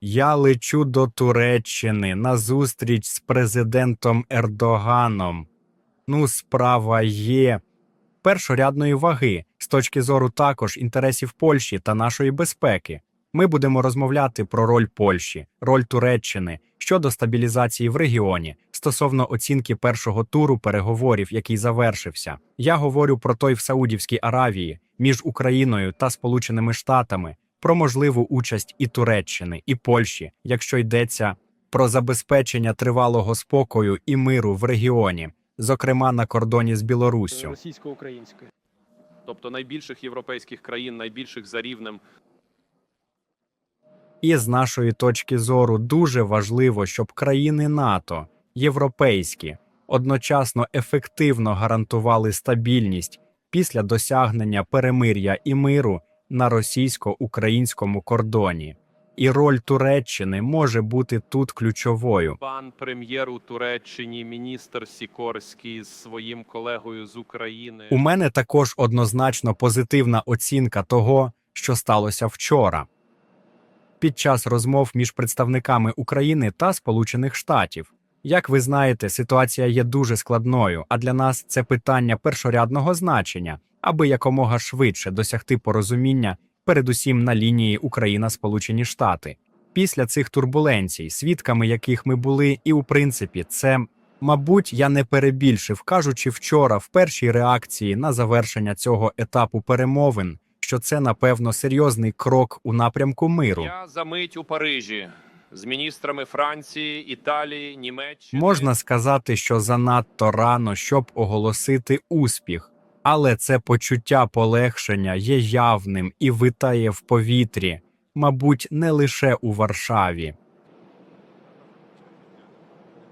Я лечу до Туреччини на зустріч з президентом Ердоганом. Ну, справа є першорядної ваги з точки зору також інтересів Польщі та нашої безпеки. Ми будемо розмовляти про роль Польщі, роль Туреччини щодо стабілізації в регіоні стосовно оцінки першого туру переговорів, який завершився. Я говорю про той в Саудівській Аравії між Україною та Сполученими Штатами про можливу участь і Туреччини, і Польщі, якщо йдеться про забезпечення тривалого спокою і миру в регіоні, зокрема на кордоні з Білоруссю. російсько-української. тобто найбільших європейських країн, найбільших за рівнем. І з нашої точки зору дуже важливо, щоб країни НАТО, європейські, одночасно ефективно гарантували стабільність після досягнення перемир'я і миру на російсько-українському кордоні. І роль Туреччини може бути тут ключовою. Пан прем'єр у Туреччині, міністр Сікорський з своїм колегою з України. У мене також однозначно позитивна оцінка того, що сталося вчора. Під час розмов між представниками України та Сполучених Штатів. Як ви знаєте, ситуація є дуже складною, а для нас це питання першорядного значення, аби якомога швидше досягти порозуміння, передусім на лінії Україна-Сполучені Штати. Після цих турбуленцій, свідками яких ми були, і у принципі, це, мабуть, я не перебільшив, кажучи вчора в першій реакції на завершення цього етапу перемовин, що це напевно серйозний крок у напрямку миру. Я за мить у Парижі з міністрами Франції, Італії, Німеччини. Можна сказати, що занадто рано, щоб оголосити успіх, але це почуття полегшення є явним і витає в повітрі, мабуть, не лише у Варшаві.